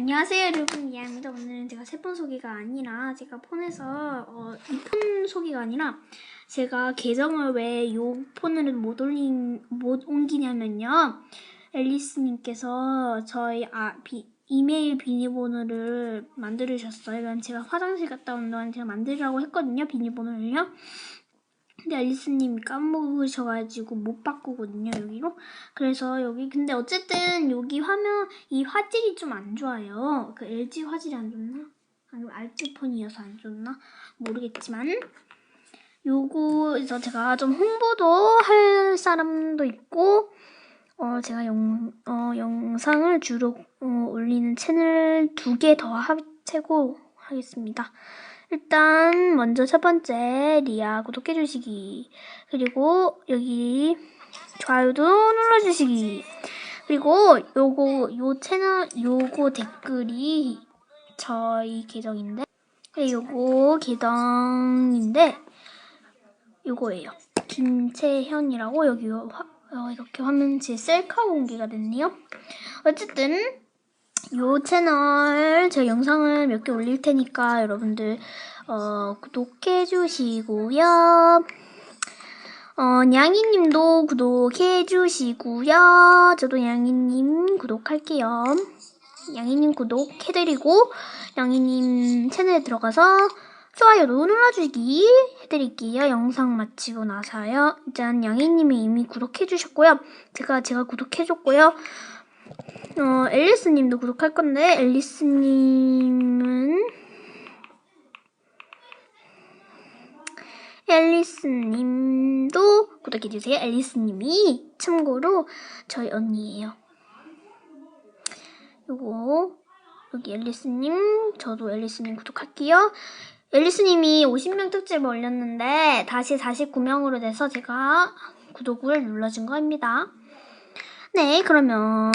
안녕하세요 여러분 이하입니다 오늘은 제가 세번 소개가 아니라 제가 폰에서 어, 이폰 소개가 아니라 제가 계정을 왜이 폰으로 못 올린 못 옮기냐면요 앨리스님께서 저희 아 비, 이메일 비밀번호를 만들으셨어요. 제가 화장실 갔다 온 동안 제가 만들라고 했거든요 비밀번호를요. 근데 앨리스님이 까먹으셔가지고 못 바꾸거든요 여기로. 그래서 여기 근데 어쨌든 여기 화면 이 화질이 좀 안 좋아요. 그 LG 화질이 안 좋나? 아니면 알뜰폰이어서 안 좋나? 모르겠지만. 요거에서 제가 좀 홍보도 할 사람도 있고 어 제가 영, 어, 영상을 주로 어, 올리는 채널 두 개 더 합치고 하겠습니다. 일단 먼저 첫 번째 리아 구독해 주시기. 그리고 여기 좋아요도 눌러 주시기. 그리고 요거 요 채널 요거 댓글이 저희 계정인데 네, 요거 계정인데 요거예요. 김채현이라고 여기 요 화, 어, 이렇게 화면지 셀카 공개가 됐네요. 어쨌든 요 채널 제가 영상을 몇 개 올릴 테니까 여러분들 어, 구독해 주시고요. 어, 냥이님도 구독해 주시고요. 저도 냥이님 구독할게요. 냥이님 구독해드리고 냥이님 채널에 들어가서 좋아요도 눌러주기 해드릴게요. 영상 마치고 나서요. 일단 냥이님이 이미 구독해 주셨고요. 제가 제가 구독해 줬고요. 어, 앨리스님도 구독할 건데, 앨리스님은, 앨리스님도 구독해주세요. 앨리스님이 참고로 저희 언니예요. 요거, 여기 앨리스님, 저도 앨리스님 구독할게요. 앨리스님이 50명 특집 올렸는데, 다시 49명으로 돼서 제가 구독을 눌러준 거입니다. 네, 그러면,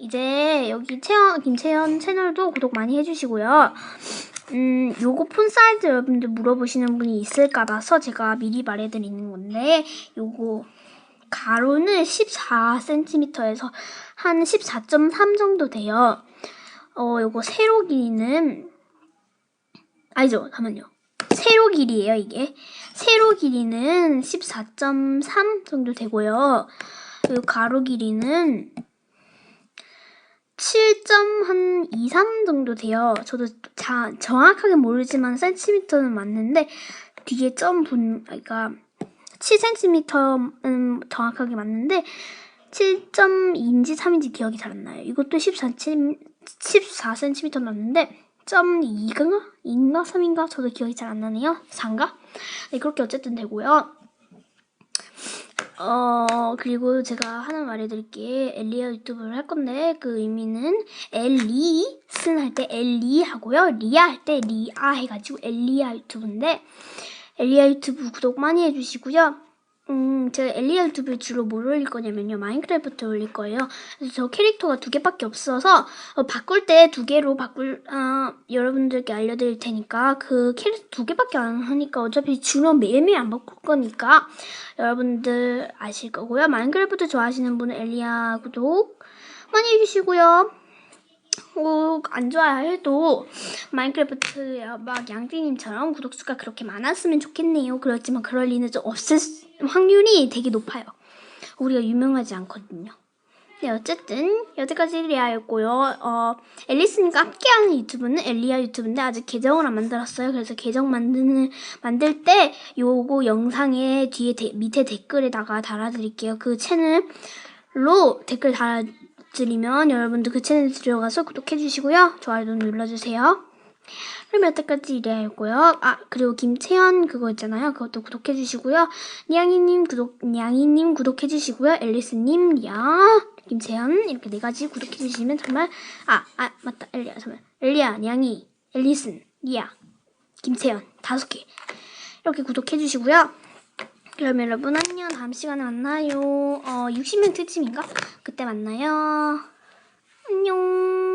이제 여기 채연, 김채연 채널도 구독 많이 해주시고요. 음, 요거 폰 사이즈 여러분들 물어보시는 분이 있을까 봐서 제가 미리 말해드리는 건데, 요거 가로는 14cm에서 한 14.3 정도 돼요. 어, 요거 세로 길이는, 아니죠, 잠깐만요. 세로 길이에요, 이게. 세로 길이는 14.3 정도 되고요. 요 가로 길이는 7.23 정도 돼요. 저도 자, 정확하게 모르지만 센티미터는 맞는데 뒤에 점 분, 그러니까 7cm는 정확하게 맞는데 7.2인지 3인지 기억이 잘 안 나요. 이것도 14, 14cm 맞는데 점 2인가? 2인가? 3인가? 저도 기억이 잘 안 나네요. 4인가? 네, 그렇게 어쨌든 되고요. 어, 그리고 제가 하나 말해드릴게. 엘리아 유튜브를 할 건데, 그 의미는 엘리, 쓴 할 때 엘리 하고요. 리아 할 때 리아 해가지고 엘리아 유튜브인데, 엘리아 유튜브 구독 많이 해주시고요. 음, 제가 엘리아 유튜브를 주로 뭘 올릴 거냐면요. 마인크래프트 올릴 거예요. 그래서 저 캐릭터가 두 개밖에 없어서, 어, 바꿀 때 두 개로 바꿀, 아, 여러분들께 알려드릴 테니까, 그 캐릭터 두 개밖에 안 하니까 어차피 주로 매일매일 안 바꿀 거니까, 여러분들 아실 거고요. 마인크래프트 좋아하시는 분은 엘리아 구독 많이 해주시고요. 꼭 안 좋아해도 마인크래프트 막 양띵님처럼 구독수가 그렇게 많았으면 좋겠네요. 그렇지만 그럴 리는 좀 없을 수- 확률이 되게 높아요. 우리가 유명하지 않거든요. 네, 어쨌든 여기까지 리아였고요. 어, 앨리스님과 함께하는 유튜브는 엘리아 유튜브인데 아직 계정을 안 만들었어요. 그래서 계정 만드는 만들 때 요거 영상에 뒤에 데- 밑에 댓글에다가 달아드릴게요. 그 채널로 댓글 달아 드리면 여러분들 그 채널 들어가서 구독해주시고요. 좋아요도 눌러주세요. 그럼 여태까지 리아였고요. 아 그리고 김채연 그거 있잖아요. 그것도 구독해주시고요. 냥이님 구독 냥이님 구독해주시고요. 앨리스님 리아 김채연 이렇게 네 가지 구독해주시면 정말 아아 맞다 엘리아 잠깐 엘리아 냥이 앨리슨 리아 김채연 다섯 개 이렇게 구독해주시고요. 그럼 여러분 안녕 다음 시간에 만나요. 어 60명 특집인가 그때 만나요. 안녕.